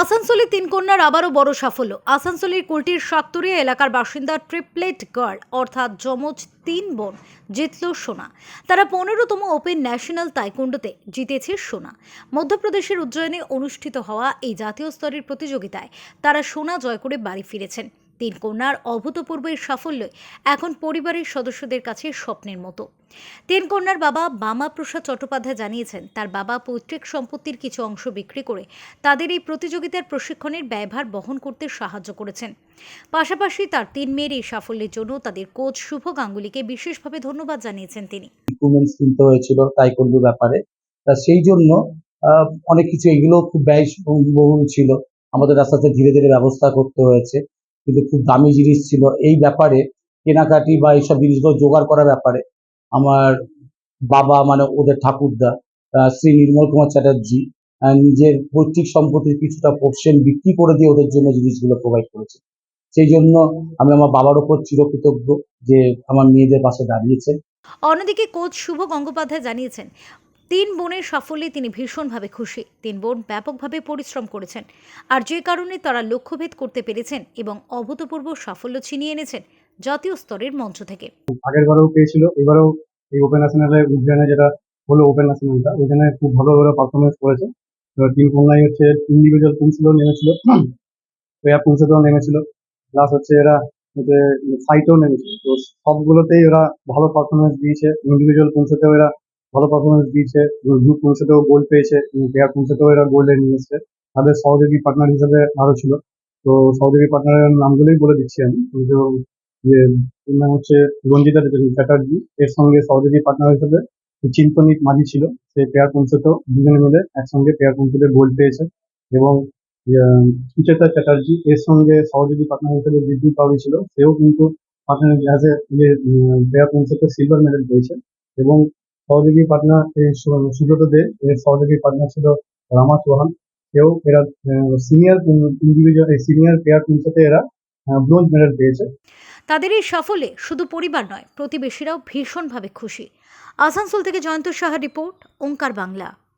আসানসোলে তিন কন্যার আবারও বড় সাফল্য। আসানসোলের কুলটির শাকতুরিয়া এলাকার বাসিন্দা ট্রিপলেট গার্ল, অর্থাৎ যমজ তিন বোন, জিতল সোনা। তারা পনেরোতম ওপেন ন্যাশনাল তাইকুন্ডোতে জিতেছে সোনা। মধ্যপ্রদেশের উজ্জয়নে অনুষ্ঠিত হওয়া এই জাতীয় স্তরের প্রতিযোগিতায় তারা সোনা জয় করে বাড়ি ফিরেছেন। তিন কন্যার অভূতপূর্ব এই সাফল্য এখন পরিবারের সদস্যদের কাছে স্বপ্নের মতো। তিন কন্যার বাবা বামা প্রসাদ চট্টোপাধ্যায় জানিয়েছেন, তার বাবা পৈতৃক সম্পত্তির কিছু অংশ বিক্রি করে তাদের এই প্রতিযোগিতার প্রশিক্ষণের ব্যয়ভার বহন করতে সাহায্য করেছেন। পাশাপাশি তার তিন মেয়ের এই সাফল্যের জন্য তাদের কোচ শুভ গাঙ্গুলিকে বিশেষভাবে ধন্যবাদ জানিয়েছেন তিনি। কিনতে হয়েছিল তাইকন্ডুর ব্যাপারে। তা সেই জন্য অনেক কিছু এগুলো খুব ব্যয় বহুল ছিল। আমাদের রাস্তাতে ধীরে ধীরে ব্যবস্থা করতে হয়েছে। কিন্তু খুব দামি জিনিস ছিল। এই ব্যাপারে কেনাকাটি বা এইসব জিনিসগুলো জোগাড় করার ব্যাপারে আমার বাবা মানে ওদের ঠাকুরদা শ্রী নির্মল কুমার চ্যাটার্জি নিজের পৈতৃক সম্পত্তির কিছুটা পোর্শন বিক্রি করে দিয়ে ওদের জন্য জিনিসগুলো প্রোভাইড করেছে। সেই জন্য আমি আমার বাবার ওপর চিরকৃতজ্ঞ যে আমার মেয়েদের পাশে দাঁড়িয়েছে অন্যদিকে কোচ শুভ গঙ্গোপাধ্যায় জানিয়েছেন তিন বোনের সাফল্যে তিনি ভীষণভাবে খুশি। তিন বোন ব্যাপকভাবে পরিশ্রম করেছেন। আর যে কারণে তারা লক্ষ্যভেদ করতে পেরেছেন এবং অভূতপূর্ব সাফল্য ছিনিয়ে এনেছেন জাতীয় স্তরের মঞ্চ থেকে। আগের বারেও পেয়েছিল, এবারেও এই ওপেন ন্যাশনালে উদ্যানে যেটা হলো ওপেন ন্যাশনালটা ওইখানে খুব ভালো ওরা পারফরমেন্স করেছে। তিন কন্যাই হচ্ছে ইন্ডিভিজুয়াল পুলসেও নেমেছিল। পেয়ার পুলসেতেও নেমেছিল। প্লাস হচ্ছে এরা হচ্ছে সাইটেও নেমেছিল। তো সবগুলোতেই ওরা ভালো পারফরমেন্স দিয়েছে। ইন্ডিভিজুয়াল পুলসেতেও এরা ভালো পারফরমেন্স দিয়েছে গ্রুপ পুলসেতেও গোল্ড পেয়েছে পেয়ার পুলসেতেও এরা গোল্ডে নিয়ে এসছে। তাদের সহযোগী পার্টনার হিসেবে আরও ছিল। তো সহযোগী পার্টনারের নামগুলোই বলে দিচ্ছি আমি। যে এর নাম হচ্ছে রঞ্জিতা চ্যাটার্জি। এর সঙ্গে সহযোগী পার্টনার হিসেবে চিন্তনিক মাঝি ছিল সে পেয়ার পৌঁছতেও দুজনে মিলে একসঙ্গে পেয়ার পৌঁছতে গোল্ড পেয়েছে। এবং আহ, সুচেতা চ্যাটার্জি এর সঙ্গে সহযোগী পার্টনার হিসেবে বিদ্যুৎ পাউরি ছিল। সেও কিন্তু পার্টনার অ্যাজ এ পেয়ার পৌঁছতে সিলভার মেডেল পেয়েছে। এবং সহযোগী পার্টনার সুব্রত দে, এর সহযোগী পার্টনার ছিল রামা চৌহান। কেউ এরা সিনিয়র ইন্ডিভিজুয়াল সিনিয়র পেয়ার সাথে এরা ব্রোঞ্জ মেডেল পেয়েছে। তাদের এই সাফল্যে শুধু পরিবার নয়, প্রতিবেশীরাও ভীষণভাবে খুশি। আসানসোল থেকে জয়ন্ত সাহা রিপোর্ট, ওঙ্কার বাংলা।